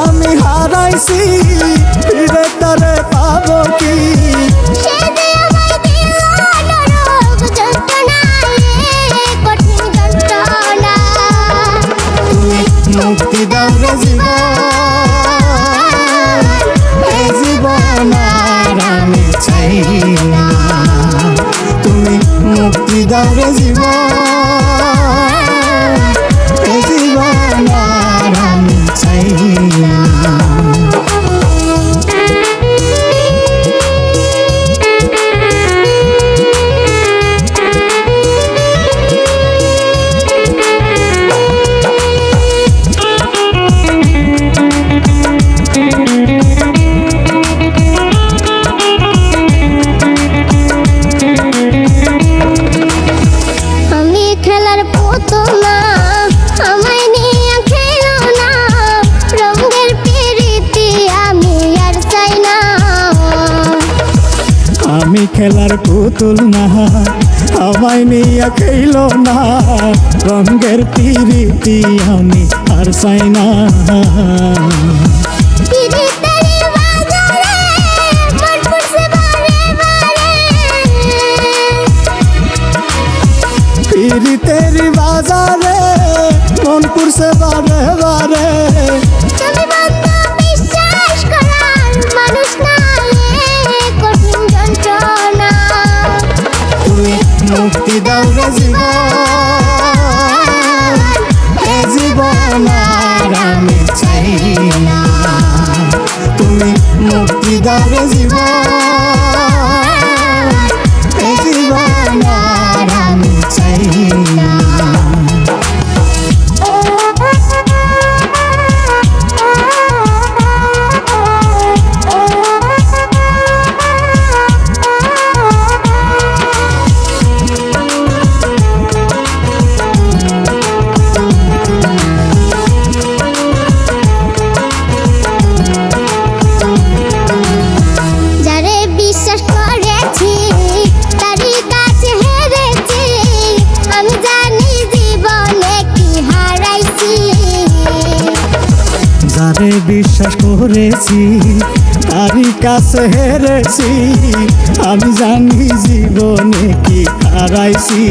আমি হারাইছি ফিরে তারে পাবো কি? মুক্তি দাও রে জীবন জীবন আমি চাই না। তুমি মুক্তি দাও রে জীবন জীবন আমি চাই আমি খেলার পুতুল না, আমায় নিয়ে খেইল না। রঙের পিরিতি আমি আর চাই না। পিরিতের বাজারে মন পুরছে বারে বারে। মুক্তি দাও রে জীবন। যারে বিশ্বাস করেছি তারই কাছে হেরেছি। আমি জানি জীবনে কি হারাইছে।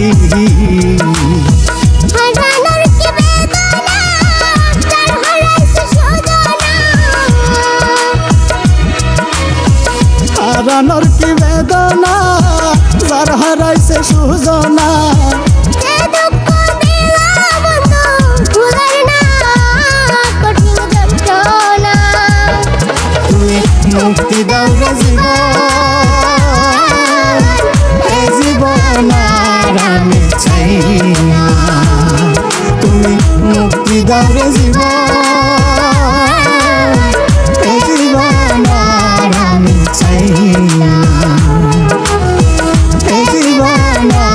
হারানোর কি বেদনা যার হারাইছে সুজনা no